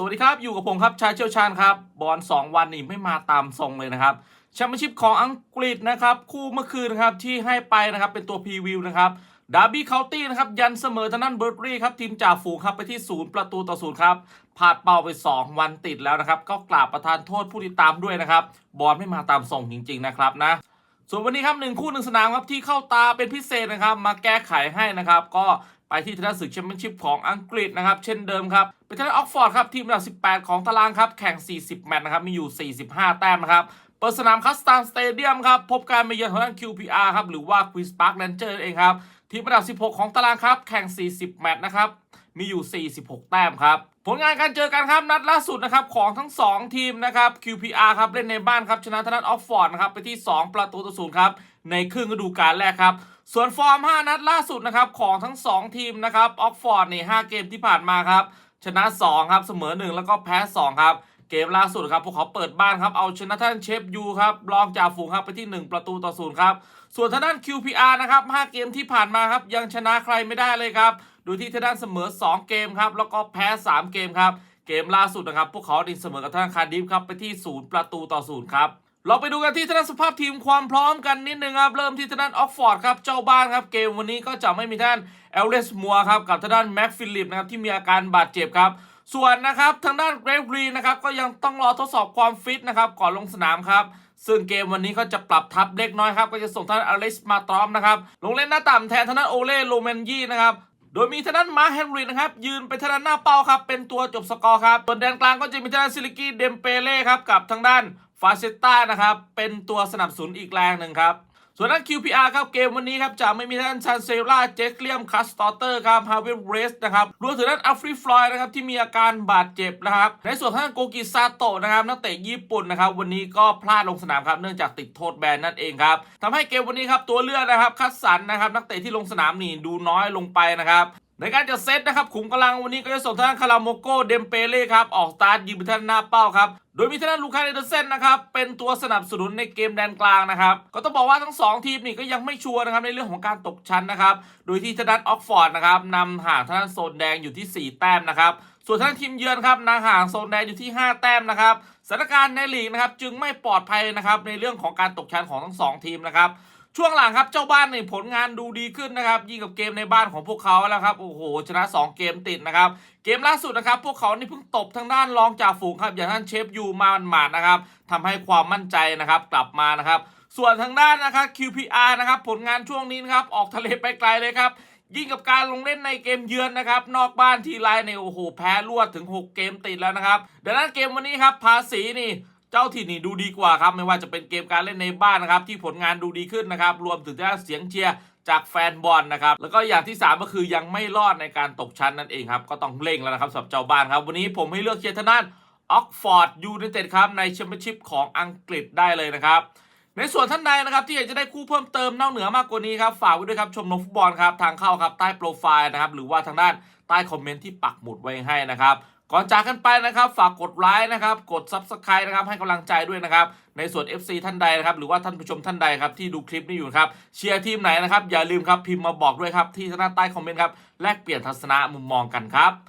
สวัสดีครับ อยู่กับผมครับชายเชี่ยวชาญครับ บอล2วันนี่ไม่มาตามทรงเลยนะครับแชมเปี้ยนชิพของอังกฤษนะครับ คู่เมื่อคืนนะครับที่ให้ไปนะครับเป็นตัวพรีวิวนะครับดาร์บี้เคาน์ตี้นะครับ ยันเสมอทางนั้นเบอร์รี่ครับ ทีมจ่าฝูงครับ ไปที่ศูนย์ประตูต่อศูนย์ครับพลาดเป้าไป 2 วันติดแล้วนะครับ ก็กราบประทานโทษผู้ติดตามด้วยนะครับ บอลไม่มาตามทรงจริง ๆ นะครับนะส่วนวันนี้ครับหนึ่งคู่หนึ่งสนามครับที่เข้าตาเป็นพิเศษนะครับ มาแก้ไขให้นะครับ ก็ ไปที่ทางด้านศึกแชมเปี้ยนชิพของอังกฤษนะครับ เช่นเดิมครับเป็นทางออกฟอร์ดครับ ทีมอันดับ 18 ของตารางครับ แข่ง 40 แมตช์นะครับ มีอยู่ 45 แต้มนะครับ เปิดสนามคัสตานสเตเดียมครับ พบการมาเยือนของด้าน QPR ครับ หรือว่าควีนส์พาร์คแรนเจอร์เองครับ ทีมอันดับ 16 ของตารางครับ แข่ง 40 แมตช์นะครับ มีอยู่ 46 แต้มครับผลงานการเจอกันครับนัดล่าสุดนะครับของทั้ง 2 ทีมนะครับ QPR ครับเล่นในบ้านครับชนะทางด้านออกฟอร์ดนะครับไปที่ 2 ประตูต่อศูนย์ครับ ในครึ่งฤดูกาลแรกครับ ส่วนฟอร์ม 5 นัดล่าสุดนะครับของทั้ง 2 ทีมนะครับออกฟอร์ดนี่5เกมที่ผ่านมาครับ ชนะ 2 ครับ เสมอ 1 แล้วก็แพ้ 2 ครับ เกมล่าสุดครับ พวกเขาเปิดบ้านครับ เอาชนะท่านเชฟยูครับรองจ่าฝูงครับไปที่ 1 ประตูต่อศูนย์ครับ ส่วนทางด้าน QPR นะครับ5เกมที่ผ่านมาครับยังชนะใครไม่ได้เลยครับดูที่ทางด้านเสมอ 2 เกมครับแล้วก็แพ้ 3 เกมครับเกมล่าสุดนะครับ พวกเขาดิเสมอกับทางด้านคาร์ดิฟครับไปที่ 0 ประตูต่อศูนย์ครับ เราไปดูกันที่ทางด้านสภาพทีมความพร้อมกันนิดนึงครับ เริ่มที่ทางด้านออกฟอร์ดครับ เจ้าบ้านครับ เกมวันนี้ก็จะไม่มีทางด้านเอลเลสมัวครับกับทางด้านแม็กฟิลิปนะครับ ที่มีอาการบาดเจ็บครับ ส่วนนะครับทางด้านเกรฟรีนะครับก็ยังต้องรอทดสอบความฟิตนะครับก่อนลงสนามครับซึ่งเกมวันนี้ก็จะปรับทัพเล็กน้อยครับก็จะส่งทางด้านอเล็กซ์มาตรอมนะครับลงเล่นหน้าต่ำแทนทางด้านโอเล่โลเมนยี่นะครับโดยมีทางด้านมาร์คเฮนรีนะครับ ยืนไปทางด้านหน้าเป้าครับ เป็นตัวจบสกอร์ครับส่วนแดนกลางก็จะมีทางด้านซิลิกี้เดมเปเล่ครับ กับทางด้าน ฟาเซต้านะครับ เป็นตัวสนับสนุนอีกแรงหนึ่งครับ ส่วนด้าน QPR ครับ เกมวันนี้ครับ จะไม่มีทางด้านชันเซล่าเจคเลียมคัสตอเตอร์ครับฮาเวลเรสนะครับ รวมถึงด้านอัฟรีฟลอยนะครับ ที่มีอาการบาดเจ็บนะครับ ในส่วนทางด้านโกกิซาโตะนะครับ นักเตะญี่ปุ่นนะครับ วันนี้ก็พลาดลงสนามครับ เนื่องจากติดโทษแบนนั่นเองครับทำให้เกมวันนี้ครับตัวเลือกนะครับคัดสรรนะครับนักเตะที่ลงสนามนี่ดูน้อยลงไปนะครับ ในการจะเซตนะครับขุมกำลังวันนี้ก็จะส่งทางคาราโมโกเดมเปเล่ครับ ออกสตาร์ทยิงไปทางหน้าเป้าครับ โดยมีทางด้านลูคาเอเดอร์เซนนะครับเป็นตัวสนับสนุนในเกมแดนกลางนะครับ ก็ต้องบอกว่าทั้ง 2 ทีมนี่ก็ยังไม่ชัวร์นะครับในเรื่องของการตกชั้นนะครับ โดยที่ทางด้านออกฟอร์ดนะครับนำห่างทางด้านโซนแดงอยู่ที่ 4 แต้มนะครับส่วนทางด้านทีมเยือนครับนำห่างโซนแดงอยู่ที่ 5 แต้มนะครับสถานการณ์ในลีกนะครับจึงไม่ปลอดภัยนะครับในเรื่องของการตกชั้นของทั้งสองทีมนะครับ ช่วงหลังครับเจ้าบ้านในผลงานดูดีขึ้นนะครับยิ่งกับเกมในบ้านของพวกเขาแล้วครับโอ้โหชนะ 2 เกมติดนะครับเกมล่าสุดนะครับ พวกเขานี่เพิ่งตบทางด้านรองจ่าฝูงครับอย่างท่านเชฟยูมาหมาดนะครับทำให้ความมั่นใจนะครับกลับมานะครับ ส่วนทางด้านนะครับ QPR นะครับผลงานช่วงนี้นะครับออกทะเลไปไกลเลยครับยิ่งกับการลงเล่นในเกมเยือนนะครับ นอกบ้านทีไรในโอ้โหแพ้รวดถึง 6 เกมติดแล้วนะครับดังนั้นเกมวันนี้ครับภาษีนี่ เจ้าถิ่นนี่ดูดีกว่าครับ ไม่ว่าจะเป็นเกมการเล่นในบ้านนะครับ ที่ผลงานดูดีขึ้นนะครับ รวมถึงด้เสียงเชียร์จากแฟนบอลนะครับ แล้วก็อย่างที่ 3 ก็คือยังไม่รอดในการตกชั้นนั่นเองครับ ก็ต้องเร่งแล้วนะครับสำหรับเจ้าบ้านครับ วันนี้ผมให้เลือกเชียร์ทางด้านออกฟอร์ดยูไนเต็ดครับในแชมเปี้ยนชิพของอังกฤษได้เลยนะครับในส่วนท่านใดนะครับที่อยากจะได้คู่เพิ่มเติมนอกเหนือมากกว่านี้ครับฝากไว้ด้วยครับชมรมฟุตบอลครับทางเข้าครับใต้โปรไฟล์นะครับหรือว่าทางด้านใต้คอมเมนต์ที่ปักหมุดไว้ให้นะครับ ก่อนจากกันไปนะครับ ฝากกดไลค์นะครับ กด Subscribe นะครับให้กำลังใจด้วยนะครับ ในส่วน FC ท่านใดนะครับ หรือว่าท่านผู้ชมท่านใดครับที่ดูคลิปนี้อยู่ครับ เชียร์ทีมไหนนะครับ อย่าลืมครับพิมพ์มาบอกด้วยครับ ที่หน้าใต้คอมเมนต์ครับ แลกเปลี่ยนทัศนะมุมมองกันครับ